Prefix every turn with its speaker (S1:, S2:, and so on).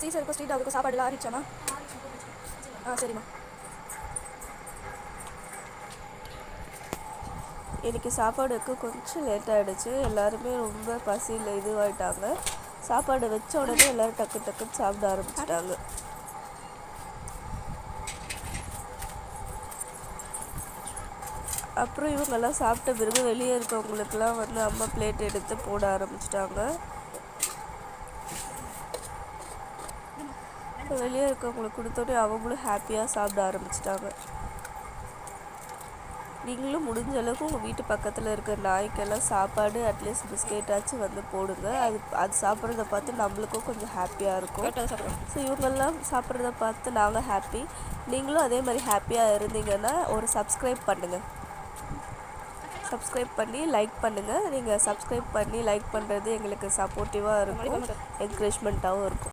S1: சீசருக்கு street டாகுக்கு சாப்பாடுலாம் ஆறிச்சாமா ஆ சரிம்மா.
S2: இன்றைக்கி சாப்பாடுக்கு கொஞ்சம் லேட் ஆகிடுச்சு எல்லாருமே ரொம்ப பசியில் இதுவாகிட்டாங்க சாப்பாடு வச்ச உடனே எல்லோரும் டக்கு டக்குன்னு சாப்பிட ஆரம்பிச்சிட்டாங்க. அப்புறம் இவங்கெல்லாம் சாப்பிட்ட பிறகு வெளியே இருக்கவங்களுக்கெல்லாம் வந்து அம்மா பிளேட் எடுத்து போட ஆரம்பிச்சிட்டாங்க. வெளியே இருக்கவங்களுக்கு கொடுத்தோடனே அவங்களும் ஹாப்பியாக சாப்பிட ஆரம்பிச்சிட்டாங்க. நீங்களும் முடிஞ்ச அளவுக்கு உங்கள் வீட்டு பக்கத்தில் இருக்க நாய்க்கெல்லாம் சாப்பாடு அட்லீஸ்ட் பிஸ்கெட்டாச்சும் வந்து போடுங்க. அது அது சாப்பிட்றத பார்த்து நம்மளுக்கும் கொஞ்சம் ஹாப்பியாக இருக்கும். ஸோ இவங்கெல்லாம் சாப்பிட்றத பார்த்து நாங்கள் ஹாப்பி நீங்களும் அதே மாதிரி ஹாப்பியாக இருந்தீங்கன்னா ஒரு சப்ஸ்கிரைப் பண்ணுங்கள் சப்ஸ்கிரைப் பண்ணி லைக் பண்ணுங்கள் நீங்கள் சப்ஸ்கிரைப் பண்ணி லைக் பண்ணுறது எங்களுக்கு சப்போர்ட்டிவாக இருக்கும். என்கரேஜ்மெண்ட்டாகவும் இருக்கும்.